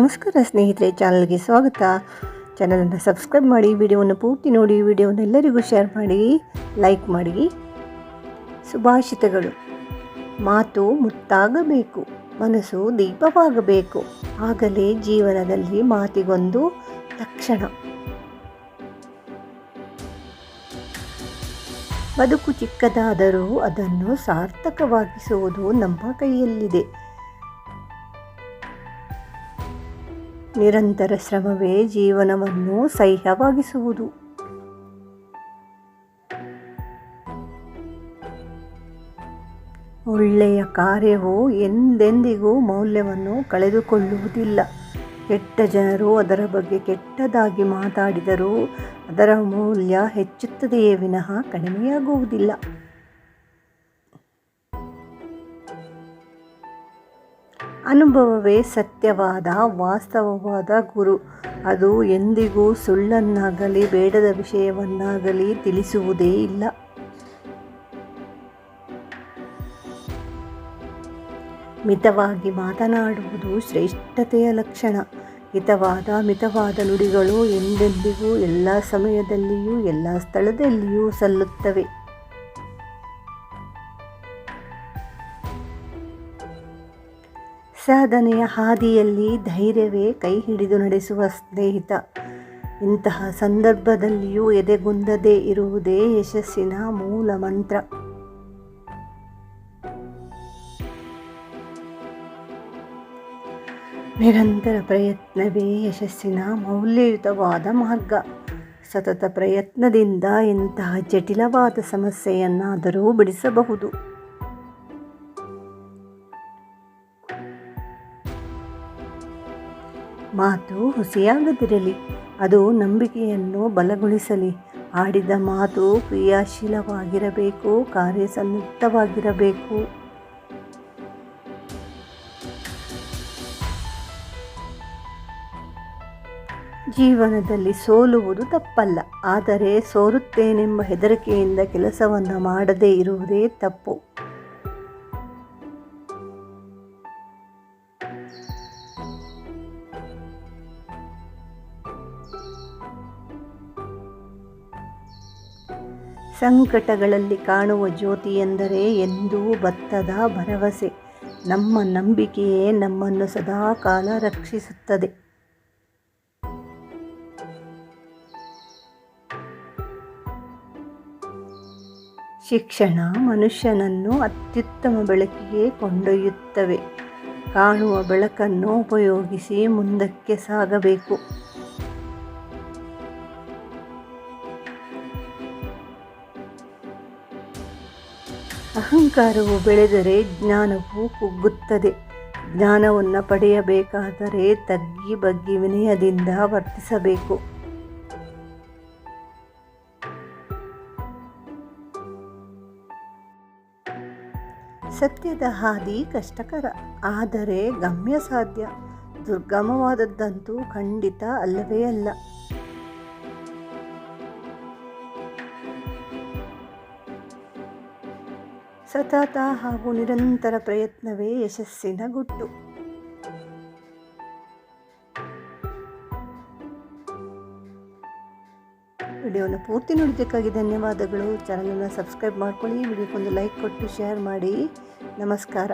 ನಮಸ್ಕಾರ ಸ್ನೇಹಿತರೆ, ಚಾನಲ್ಗೆ ಸ್ವಾಗತ. ಚಾನಲನ್ನು ಸಬ್ಸ್ಕ್ರೈಬ್ ಮಾಡಿ, ವಿಡಿಯೋವನ್ನು ಪೂರ್ತಿ ನೋಡಿ, ವಿಡಿಯೋವನ್ನು ಎಲ್ಲರಿಗೂ ಶೇರ್ ಮಾಡಿ, ಲೈಕ್ ಮಾಡಿ. ಸುಭಾಷಿತಗಳು ಮಾತು ಮುತ್ತಾಗಬೇಕು ಮನಸ್ಸು ದೀಪವಾಗಬೇಕು. ಆಗಲೇ ಜೀವನದಲ್ಲಿ ಮಾತಿಗೊಂದು ತಕ್ಷಣ. ಬದುಕು ಚಿಕ್ಕದಾದರೂ ಅದನ್ನು ಸಾರ್ಥಕವಾಗಿಸುವುದು ನಮ್ಮ ಕೈಯಲ್ಲಿದೆ. ನಿರಂತರ ಶ್ರಮವೇ ಜೀವನವನ್ನು ಸಹ್ಯವಾಗಿಸುವುದು. ಒಳ್ಳೆಯ ಕಾರ್ಯವು ಎಂದೆಂದಿಗೂ ಮೌಲ್ಯವನ್ನು ಕಳೆದುಕೊಳ್ಳುವುದಿಲ್ಲ. ಕೆಟ್ಟ ಜನರು ಅದರ ಬಗ್ಗೆ ಕೆಟ್ಟದಾಗಿ ಮಾತಾಡಿದರೂ ಅದರ ಮೌಲ್ಯ ಹೆಚ್ಚುತ್ತದೆಯೇ ವಿನಃ ಕಡಿಮೆಯಾಗುವುದಿಲ್ಲ. ಅನುಭವವೇ ಸತ್ಯವಾದ, ವಾಸ್ತವವಾದ ಗುರು. ಅದು ಎಂದಿಗೂ ಸುಳ್ಳನ್ನಾಗಲಿ, ಬೇಡದ ವಿಷಯವನ್ನಾಗಲಿ ತಿಳಿಸುವುದೇ ಇಲ್ಲ. ಮಿತವಾಗಿ ಮಾತನಾಡುವುದು ಶ್ರೇಷ್ಠತೆಯ ಲಕ್ಷಣ. ಹಿತವಾದ, ಮಿತವಾದ ನುಡಿಗಳು ಎಂದೆಂದಿಗೂ ಎಲ್ಲ ಸಮಯದಲ್ಲಿಯೂ, ಎಲ್ಲ ಸ್ಥಳದಲ್ಲಿಯೂ ಸಲ್ಲುತ್ತವೆ. ಸಾಧನೆಯ ಹಾದಿಯಲ್ಲಿ ಧೈರ್ಯವೇ ಕೈ ಹಿಡಿದು ನಡೆಸುವ ಸ್ನೇಹಿತ. ಇಂತಹ ಸಂದರ್ಭದಲ್ಲಿಯೂ ಎದೆಗುಂದದೇ ಇರುವುದೇ ಯಶಸ್ಸಿನ ಮೂಲ ಮಂತ್ರ. ನಿರಂತರ ಪ್ರಯತ್ನವೇ ಯಶಸ್ಸಿನ ಮೌಲ್ಯಯುತವಾದ ಮಾರ್ಗ. ಸತತ ಪ್ರಯತ್ನದಿಂದ ಇಂತಹ ಜಟಿಲವಾದ ಸಮಸ್ಯೆಯನ್ನಾದರೂ ಬಿಡಿಸಬಹುದು. ಮಾತು ಹುಸಿಯಾಗದಿರಲಿ. ಅದು ನಂಬಿಕೆಯನ್ನು ಬಲಗೊಳಿಸಲಿ. ಆಡಿದ ಮಾತು ಕ್ರಿಯಾಶೀಲವಾಗಿರಬೇಕು ಕಾರ್ಯಸನ್ನದ್ಧವಾಗಿರಬೇಕು ಜೀವನದಲ್ಲಿ ಸೋಲುವುದು ತಪ್ಪಲ್ಲ. ಆದರೆ ಸೋರುತ್ತೇನೆಂಬ ಹೆದರಿಕೆಯಿಂದ ಕೆಲಸವನ್ನು ಮಾಡದೇ ಇರುವುದೇ ತಪ್ಪು. ಸಂಕಟಗಳಲ್ಲಿ ಕಾಣುವ ಜ್ಯೋತಿ ಎಂದರೆ ಎಂದೂ ಬತ್ತದ ಭರವಸೆ. ನಮ್ಮ ನಂಬಿಕೆಯೇ ನಮ್ಮನ್ನು ಸದಾ ಕಾಲ ರಕ್ಷಿಸುತ್ತದೆ. ಶಿಕ್ಷಣ ಮನುಷ್ಯನನ್ನು ಅತ್ಯುತ್ತಮ ಬೆಳಕಿಗೆ ಕೊಂಡೊಯ್ಯುತ್ತವೆ. ಕಾಣುವ ಬೆಳಕನ್ನು ಉಪಯೋಗಿಸಿ ಮುಂದಕ್ಕೆ ಸಾಗಬೇಕು. ಅಹಂಕಾರವು ಬೆಳೆದರೆ ಜ್ಞಾನವು ಕುಗ್ಗುತ್ತದೆ. ಜ್ಞಾನವನ್ನು ಪಡೆಯಬೇಕಾದರೆ ತಗ್ಗಿ ಬಗ್ಗಿ ವಿನಯದಿಂದ ವರ್ತಿಸಬೇಕು. ಸತ್ಯದ ಹಾದಿ ಕಷ್ಟಕರ, ಆದರೆ ಗಮ್ಯ ಸಾಧ್ಯ ದುರ್ಗಮವಾದದ್ದಂತೂ ಖಂಡಿತ ಅಲ್ಲವೇ ಅಲ್ಲ. ಸತತ ಹಾಗೂ ನಿರಂತರ ಪ್ರಯತ್ನವೇ ಯಶಸ್ಸಿನ ಗುಟ್ಟು. ವಿಡಿಯೋನ ಪೂರ್ತಿ ನೋಡಿದ್ದಕ್ಕಾಗಿ ಧನ್ಯವಾದಗಳು. ಚಾನಲನ್ನು ಸಬ್ಸ್ಕ್ರೈಬ್ ಮಾಡ್ಕೊಳ್ಳಿ, ವಿಡಿಯೋಕ್ಕೊಂದು ಲೈಕ್ ಕೊಟ್ಟು ಶೇರ್ ಮಾಡಿ. ನಮಸ್ಕಾರ.